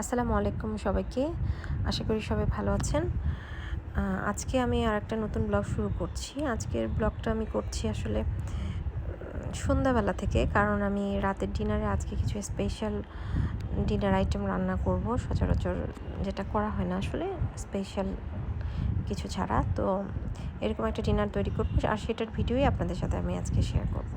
আসসালামু আলাইকুম সবাইকে। আশা করি সবাই ভালো আছেন। আজকে আমি আর একটা নতুন ব্লগ শুরু করছি। আজকের ব্লগটা আমি করছি আসলে সন্ধ্যাবেলা থেকে, কারণ আমি রাতের ডিনারে আজকে কিছু স্পেশাল ডিনার আইটেম রান্না করব। সচরাচর যেটা করা হয় না আসলে স্পেশাল কিছু ছাড়া। তো এরকম একটা ডিনার তৈরি করব, আর সেটার ভিডিওই আপনাদের সাথে আমি আজকে শেয়ার করব।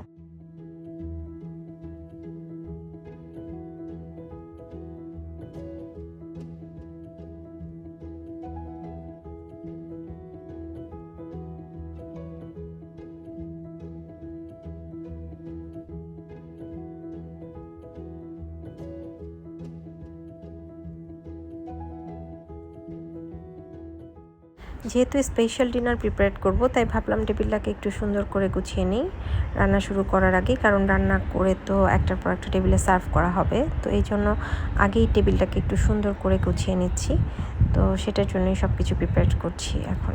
যেহেতু স্পেশাল ডিনার প্রিপেয়ার করব, তাই ভাবলাম টেবিলটাকে একটু সুন্দর করে গুছিয়ে নিই। রান্না শুরু করার আগেই, কারণ রান্না করে তো একটার পর একটা টেবিলে সার্ভ করা হবে। তো এই জন্য আগেই টেবিলটাকে একটু সুন্দর করে গুছিয়ে নিচ্ছি। তো সেটার জন্যই সব কিছু প্রিপেয়ার করছি এখন।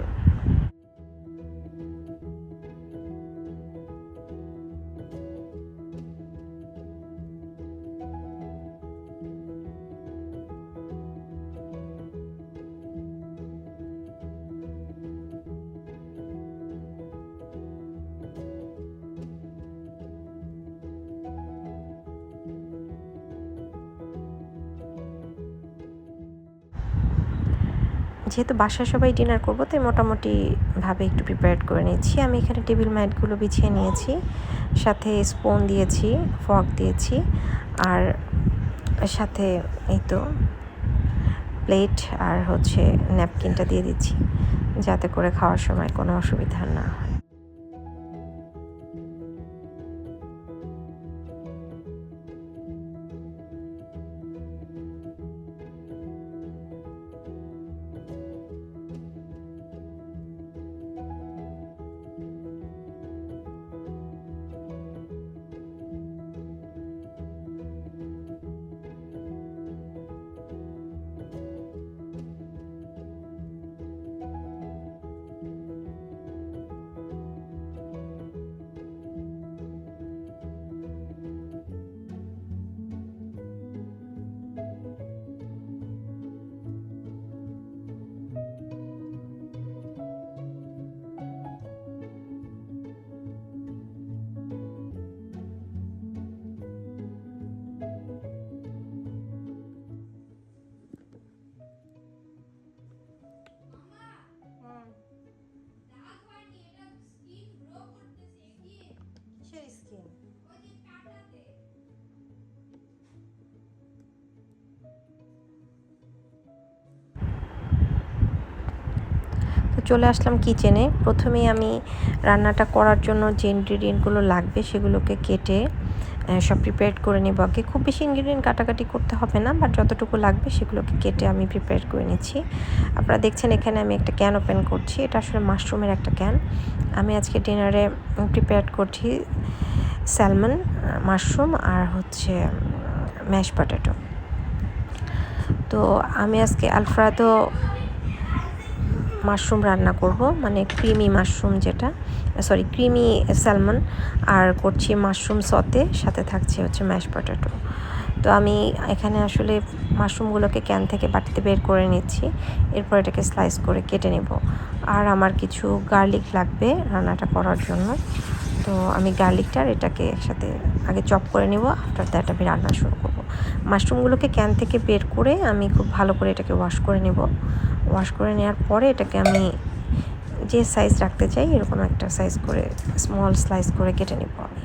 যেহেতু বাসায় সবাই ডিনার করব, তাই মোটামুটিভাবে একটু প্রিপেয়ার করে নিয়েছি। আমি এখানে টেবিল ম্যাটগুলো বিছিয়ে নিয়েছি, সাথে স্পুন দিয়েছি ফক দিয়েছি, আর সাথে এই তো প্লেট আর হচ্ছে ন্যাপকিনটা দিয়ে দিচ্ছি, যাতে করে খাওয়ার সময় কোনো অসুবিধা না হয়। তো চলে আসলাম কিচেনে প্রথমেই আমি রান্নাটা করার জন্য যে ইনগ্রিডিয়েন্টগুলো লাগবে সেগুলোকে কেটে সব প্রিপেয়ার করে নেব আগে। খুব বেশি ইনগ্রিডিয়েন্ট কাটাকাটি করতে হবে না বাট যতটুকু লাগবে সেগুলোকে কেটে আমি প্রিপেয়ার করে নিচ্ছি। আপনারা দেখছেন এখানে আমি একটা ক্যান ওপেন করছি। এটা আসলে মাশরুমের একটা ক্যান আমি আজকে ডিনারে প্রিপেয়ার করছি স্যালমন মাশরুম আর হচ্ছে ম্যাশ পটেটো তো আমি আজকে আলফ্রাদো মাশরুম রান্না করব মানে ক্রিমি মাশরুম যেটা সরি ক্রিমি স্যালমন আর করছি মাশরুম সতে সাথে থাকছে হচ্ছে ম্যাশ পটেটো তো আমি এখানে আসলে মাশরুমগুলোকে ক্যান থেকে বাটিতে বের করে নিচ্ছি, এরপর এটাকে স্লাইস করে কেটে নেব। আর আমার কিছু গার্লিক লাগবে রান্নাটা করার জন্য, তো আমি গার্লিকটা আর এটাকে একসাথে আগে চপ করে নেব আফটার দ্যাট আমি রান্না শুরু করব। মাশরুমগুলোকে ক্যান থেকে বের করে আমি খুব ভালো করে এটাকে ওয়াশ করে নেব। ওয়াশ করে নেওয়ার পরে এটাকে আমি যে সাইজ রাখতে চাই, এরকম একটা সাইজ করে স্মল স্লাইস করে কেটে নেব আমি।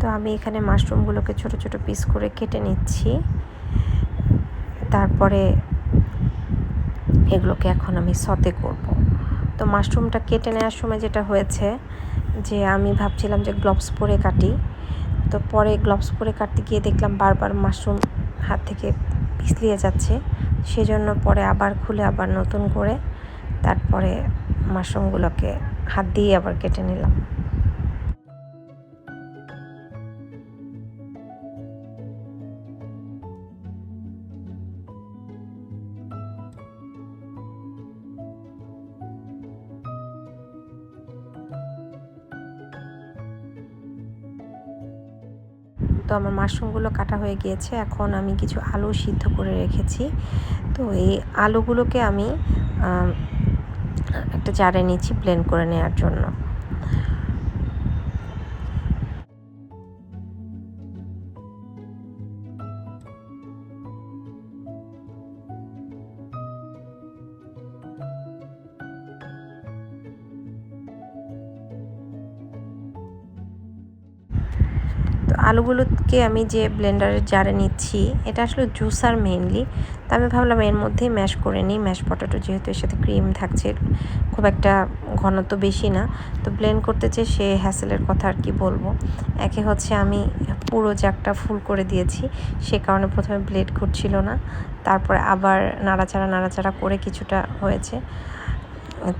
তো আমি এখানে মাশরুমগুলোকে ছোট ছোট পিস করে কেটে নিচ্ছি। তারপরে এগুলোকে এখন আমি সতে করব। তো মাশরুমটা কেটে নেওয়ার সময় যেটা হয়েছে যে আমি ভাবছিলাম যে গ্লোভস পরে কাটি। তো পরে গ্লোভস পরে কাটতে গিয়ে দেখলাম বারবার মাশরুম হাত থেকে পিছলিয়ে যাচ্ছে। সেজন্য পরে আবার খুলে আবার নতুন করে তারপরে মাশরুমগুলোকে হাত দিয়ে আবার কেটে নিলাম। তো আমার মাশরুমগুলো কাটা হয়ে গিয়েছে। এখন আমি কিছু আলু সিদ্ধ করে রেখেছি। তো এই আলুগুলোকে আমি একটা জারে নিচ্ছি ব্লেন্ড করে নেওয়ার জন্য। আলুগুলোকে আমি যে ব্লেন্ডারের জারে নিচ্ছি, এটা আসলে জুসার মেইনলি তা আমি ভাবলাম এর মধ্যেই ম্যাশ করে নিই। ম্যাশ পটাটো যেহেতু এর সাথে ক্রিম থাকছে, খুব একটা ঘনত্ব বেশি না। তো ব্লেন্ড করতে চেয়ে সে হ্যাসেলের কথা আর কি বলব। একে হচ্ছে আমি পুরো জাকটা ফুল করে দিয়েছি, সে কারণে প্রথমে ব্লেড ঘুরছিল না, তারপরে আবার নাড়াচাড়া নাড়াচাড়া করে কিছুটা হয়েছে।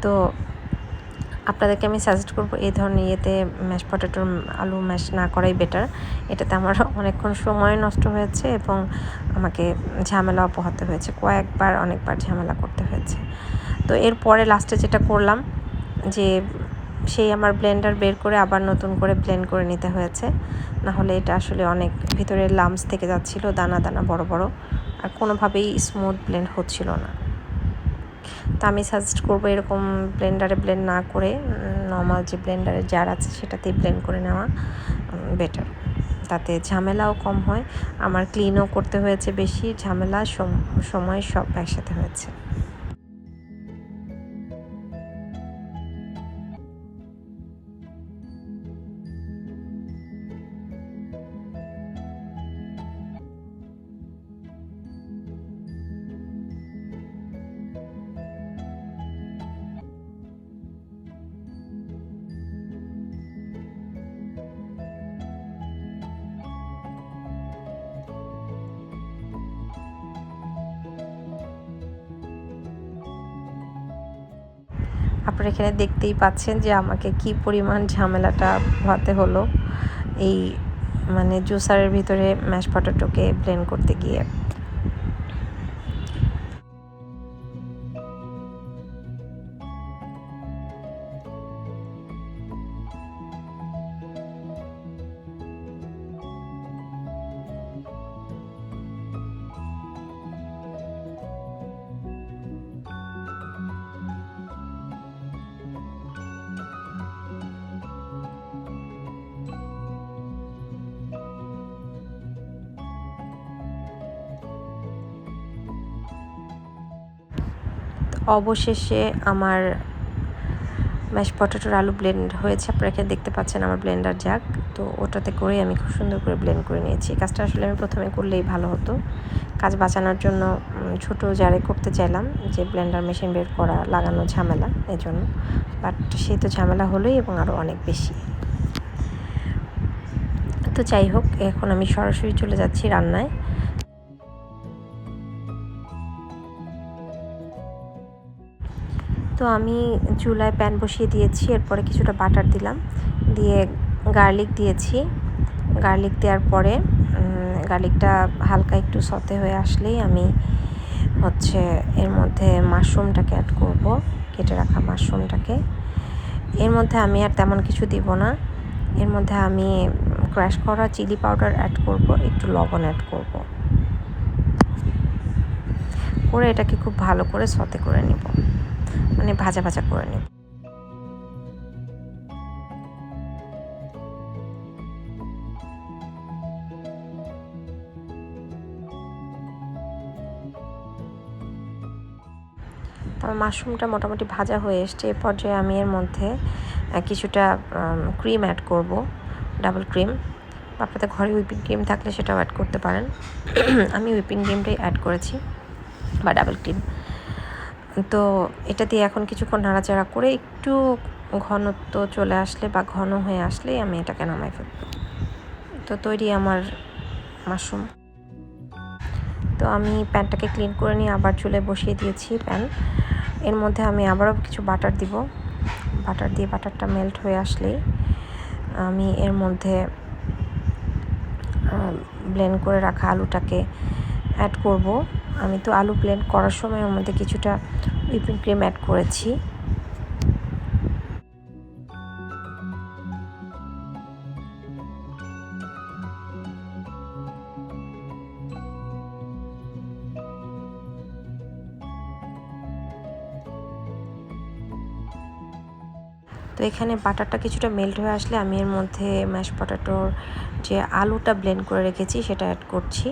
তো আপনাদেরকে আমি সাজেস্ট করব এই ধরনের ইয়েতে ম্যাশ পটেটোর আলু ম্যাশ না করাই বেটার এটাতে আমার অনেকক্ষণ সময় নষ্ট হয়েছে এবং আমাকে ঝামেলা পোহাতে হয়েছে। কয়েকবার, অনেকবার ঝামেলা করতে হয়েছে। তো এরপরে লাস্টে যেটা করলাম, যে সেই আমার ব্লেন্ডার বের করে আবার নতুন করে ব্লেন্ড করে নিতে হয়েছে। না হলে এটা আসলে অনেক ভিতরে লামস থেকে যাচ্ছিল, দানা দানা বড় বড়। আর কোনোভাবেই স্মুথ ব্লেন্ড হচ্ছিল না। তো আমি সাজেস্ট করব এরকম ব্লেন্ডারে ব্লেন্ড না করে নর্মাল যে ব্লেন্ডারে জার আছে সেটাতেই ব্লেন্ড করে নেওয়া বেটার তাতে ঝামেলাও কম হয়। আমার ক্লিনও করতে হয়েছে বেশি, ঝামেলা সময় সব একসাথে হয়েছে। আপনারা এখানে দেখতেই পাচ্ছেন যে আমাকে কি পরিমাণ ঝামেলাটা হতে হলো। এই মানে জুসারের ভিতরে ম্যাশ পটাটোকে ব্লেন্ড করতে গিয়ে। অবশেষে আমার ম্যাশ পটেটোর আলু ব্লেন্ড হয়েছে। আপনারা দেখতে পাচ্ছেন আমার ব্লেন্ডার যাক তো ওটাতে করে আমি খুব সুন্দর করে ব্লেন্ড করে নিয়েছি। কাজটা আসলে আমি প্রথমে করলেই ভালো হতো। কাজ বাঁচানোর জন্য ছোট জারে করতে চাইলাম যে ব্লেন্ডার মেশিন বের করা লাগানো ঝামেলা এই জন্য বাট সেই তো ঝামেলা হলোই এবং আরও অনেক বেশি। তো যাই হোক, এখন আমি সরাসরি চলে যাচ্ছি রান্নায়। তো আমি চুলায় প্যান বসিয়ে দিয়েছি, এরপরে কিছুটা বাটার দিলাম। দিয়ে গার্লিক দিয়েছি। গার্লিক দেওয়ার পরে গার্লিকটা হালকা একটু সতে হয়ে আসলেই আমি হচ্ছে এর মধ্যে মাশরুমটাকে অ্যাড করব, কেটে রাখা মাশরুমটাকে। এর মধ্যে আমি আর তেমন কিছু দিব না। এর মধ্যে আমি ক্র্যাশ করা চিলি পাউডার অ্যাড করব, একটু লবণ অ্যাড করব। করে এটাকে খুব ভালো করে সতে করে নেব। মানে ভাজা ভাজা করে নেব। আমার মাশরুমটা মোটামুটি ভাজা হয়ে এসছে। এ পর্যায়ে আমি এর মধ্যে কিছুটা ক্রিম অ্যাড করব ডাবল ক্রিম আপনাদের ঘরে উইপিং ক্রিম থাকলে সেটাও অ্যাড করতে পারেন। আমি উইপিং ক্রিমটাই অ্যাড করেছি, বা ডাবল ক্রিম তো এটা দিয়ে এখন কিছুক্ষণ নাড়াচাড়া করে একটু ঘনত্ব চলে আসলে বা ঘন হয়ে আসলেই আমি এটাকে নামাই ফেলব। তো তৈরি আমার মাশরুম। তো আমি প্যানটাকে ক্লিন করে নিয়ে আবার চুলে বসিয়ে দিয়েছি প্যান। এর মধ্যে আমি আবারও কিছু বাটার দিব। বাটার দিয়ে বাটারটা মেল্ট হয়ে আসলেই আমি এর মধ্যে ব্লেন্ড করে রাখা আলুটাকে অ্যাড করব। আমি তো আলু ব্লেন্ড করার সময় মধ্যে কিছুটা হুইপিং ক্রিম অ্যাড করেছি। তো এখানে বাটারটা কিছুটা মেল্ট হয়ে আসলে আমি এর মধ্যে ম্যাশ পটাটোর যে আলুটা ব্লেন্ড করে রেখেছি সেটা অ্যাড করছি।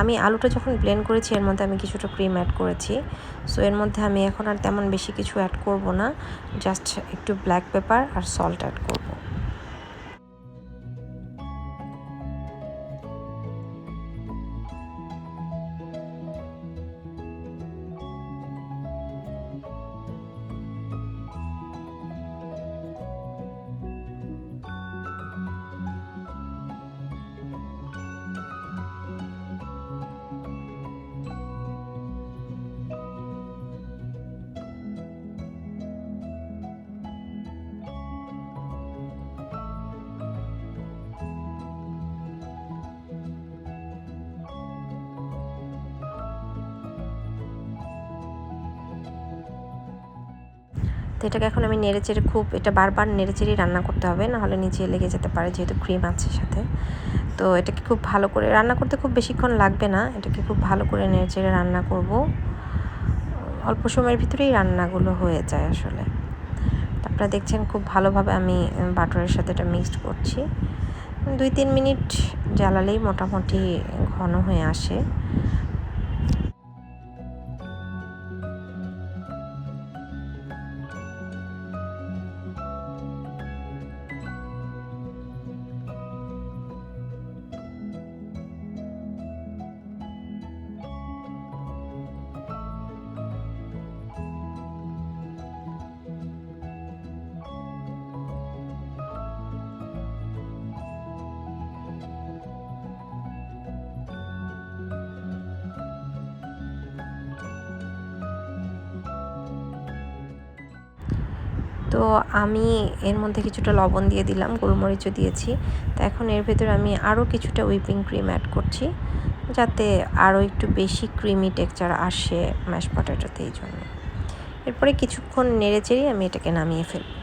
আমি আলুটা যখন ব্লেন্ড করেছি, এর মধ্যে আমি কিছুটা ক্রিম অ্যাড করেছি। সো এর মধ্যে আমি এখন আর তেমন বেশি কিছু অ্যাড করব না। জাস্ট একটু ব্ল্যাক পেপার আর সল্ট অ্যাড করব। তো এটাকে এখন আমি নেড়ে চেড়ে খুব, এটা বারবার নেড়ে চেড়েই রান্না করতে হবে, নাহলে নিচে লেগে যেতে পারে যেহেতু ক্রিম আছে সাথে। তো এটাকে খুব ভালো করে, রান্না করতে খুব বেশিক্ষণ লাগবে না, এটাকে খুব ভালো করে নেড়ে চেড়ে রান্না করব। অল্প সময়ের ভিতরেই রান্নাগুলো হয়ে যায় আসলে। আপনারা দেখছেন খুব ভালোভাবে আমি বাটারের সাথে এটা মিক্সড করছি। দুই তিন মিনিট জ্বালালেই মোটামুটি ঘন হয়ে আসে। তো আমি এর মধ্যে কিছুটা লবণ দিয়ে দিলাম, গোলমরিচও দিয়েছি। তো এখন এর ভেতরে আমি আরও কিছুটা উইপিং ক্রিম অ্যাড করছি, যাতে আরও একটু বেশি ক্রিমি টেক্সচার আসে ম্যাশ পটেটোতে এই জন্য। এরপরে কিছুক্ষণ নেড়ে চেড়ে আমি এটাকে নামিয়ে ফেলব।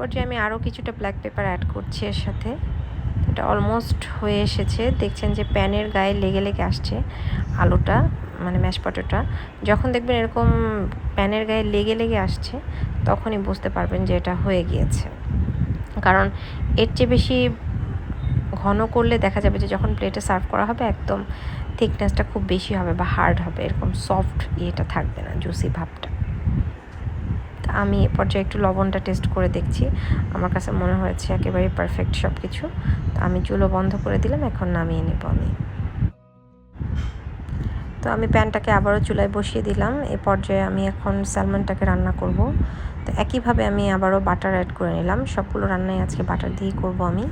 পর্যায়ে আমি আরও কিছুটা ব্ল্যাক পেপার অ্যাড করছি এর সাথে। এটা অলমোস্ট হয়ে এসেছে। দেখছেন যে প্যানের গায়ে লেগে লেগে আসছে আলুটা মানে ম্যাশ পটেটোটা যখন দেখবেন এরকম প্যানের গায়ে লেগে লেগে আসছে, তখনই বুঝতে পারবেন যে এটা হয়ে গিয়েছে। কারণ এর চেয়ে বেশি ঘন করলে দেখা যাবে যে যখন প্লেটে সার্ভ করা হবে, একদম থিকনেসটা খুব বেশি হবে বা হার্ড হবে। এরকম সফট ইয়েটা থাকবে না জুসি ভাবটা। আমি এ পর্যায়ে একটু লবণটা টেস্ট করে দেখছি। আমার কাছে মনে হয়েছে একেবারে পারফেক্ট সব কিছু তো আমি চুলো বন্ধ করে দিলাম, এখন নামিয়ে নেব আমি। তো আমি প্যানটাকে আবারও চুলায় বসিয়ে দিলাম। এ পর্যায়ে আমি এখন স্যালমনটাকে রান্না করব। তো একইভাবে আমি আবারও বাটার অ্যাড করে নিলাম। সবগুলো রান্নাই আজকে বাটার দিয়েই করব আমি।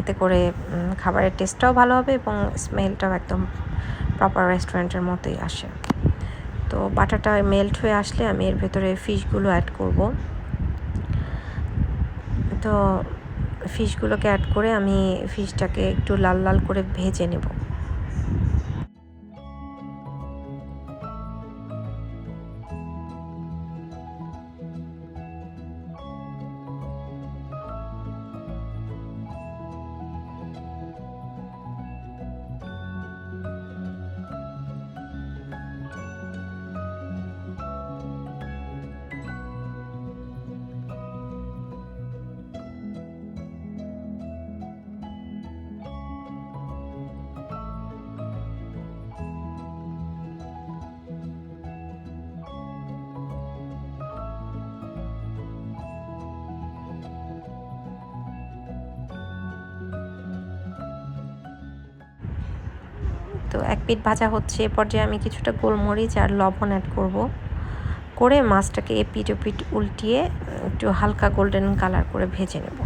এতে করে খাবারের টেস্টটাও ভালো হবে এবং স্মেলটাও একদম প্রপার রেস্টুরেন্টের মতোই আসে। তো বাটাটা মেল্ট হয়ে আসলে আমি এর ভেতরে ফিশগুলো অ্যাড করব। তো ফিশগুলোকে অ্যাড করে আমি ফিশটাকে একটু লাল লাল করে ভেজে নেব। তো এক পিঠ ভাজা হচ্ছে, এ পর্যায়ে আমি কিছুটা গোলমরিচ আর লবণ অ্যাড করব। করে মাছটাকে এ পিঠ ও পিঠ উল্টিয়ে একটু হালকা গোল্ডেন কালার করে ভেজে নেব।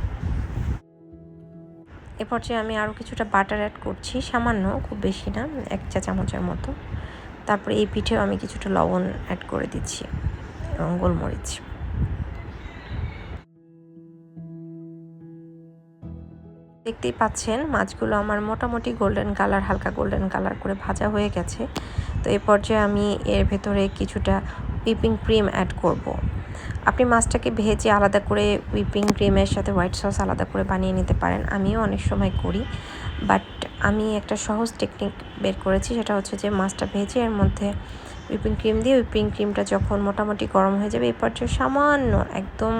এ পর্যায়ে আমি আরও কিছুটা বাটার অ্যাড করছি, সামান্য, খুব বেশি না, এক চা চামচের মতো। তারপরে এই পিঠেও আমি কিছুটা লবণ অ্যাড করে দিচ্ছি, এবং গোলমরিচ। দেখতেই পাচ্ছেন মাছগুলো আমার মোটামুটি গোল্ডেন কালার হালকা গোল্ডেন কালার করে ভাজা হয়ে গেছে তো এই পর্যায়ে আমি এর ভেতরে কিছুটা হুইপিং ক্রিম অ্যাড করব। আপনি মাছটাকে ভেজে আলাদা করে হুইপিং ক্রিমের সাথে হোয়াইট সস আলাদা করে বানিয়ে নিতে পারেন, আমিও অনেক সময় করি বাট আমি একটা সহজ টেকনিক বের করেছি, সেটা হচ্ছে যে মাছটা ভেজে এর মধ্যে হুইপিং ক্রিম দিয়ে হুইপিং ক্রিমটা যখন মোটামুটি গরম হয়ে যাবে এই পর্যায়ে সামান্য একদম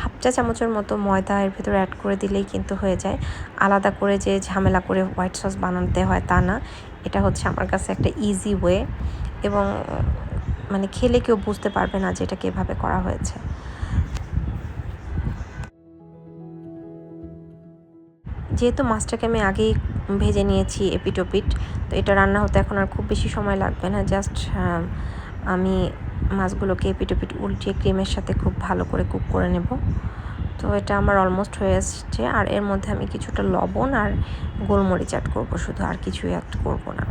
হাফ চা চামচের মতো ময়দা এর ভেতরে অ্যাড করে দিলেই কিন্তু হয়ে যায়। আলাদা করে যে ঝামেলা করে হোয়াইট সস বানাতে হয় তা না। এটা হচ্ছে আমার কাছে একটা ইজি ওয়ে এবং মানে খেলে কেউ বুঝতে পারবে না যে এটা কীভাবে করা হয়েছে। যেহেতু মাছটাকে আমি আগেই ভেজে নিয়েছি এপিটোপিট, তো এটা রান্না হতে এখন আর খুব বেশি সময় লাগবে না। জাস্ট আমি মাছগুলোকে এপিটোপিট উল্টিয়ে ক্রিমের সাথে খুব ভালো করে কুক করে নেব। তো এটা আমার অলমোস্ট হয়ে এসছে। আর এর মধ্যে আমি কিছুটা লবণ আর গোলমরিচ অ্যাড করব শুধু, আর কিছুই অ্যাড করব না।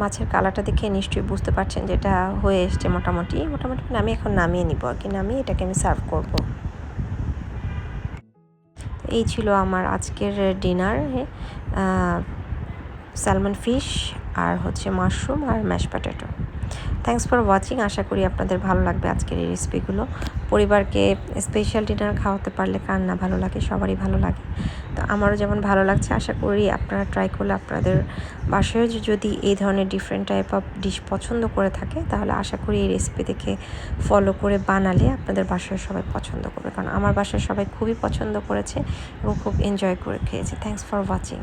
মাছের কালারটা দেখে নিশ্চয়ই বুঝতে পারছেন যেটা হয়ে এসছে মোটামুটি। মোটামুটি আমি এখন নামিয়ে নিব আর কি, নামিয়ে এটাকে আমি সার্ভ করব। এই ছিল আমার আজকের ডিনার স্যালমন ফিশ আর হচ্ছে mushroom R mash potato thanks for watching আশা করি আপনাদের ভালো লাগবে আজকের এই রেসিপিগুলো পরিবারকে স্পেশাল ডিনার খাওয়াতে পারলে কার না ভালো লাগে? সবারই ভালো লাগে। তো আমারও যেমন ভালো লাগছে, আশা করি আপনারা ট্রাই করলে আপনাদের বাসায় যদি এই ধরনের ডিফারেন্ট টাইপ অফ ডিশ পছন্দ করে থাকে, তাহলে আশা করি এই রেসিপি দেখে ফলো করে বানালে আপনাদের বাসায় সবাই পছন্দ করবে। কারণ আমার বাসায় সবাই খুবই পছন্দ করেছে এবং খুব এনজয় করে খেয়েছে। Thanks for watching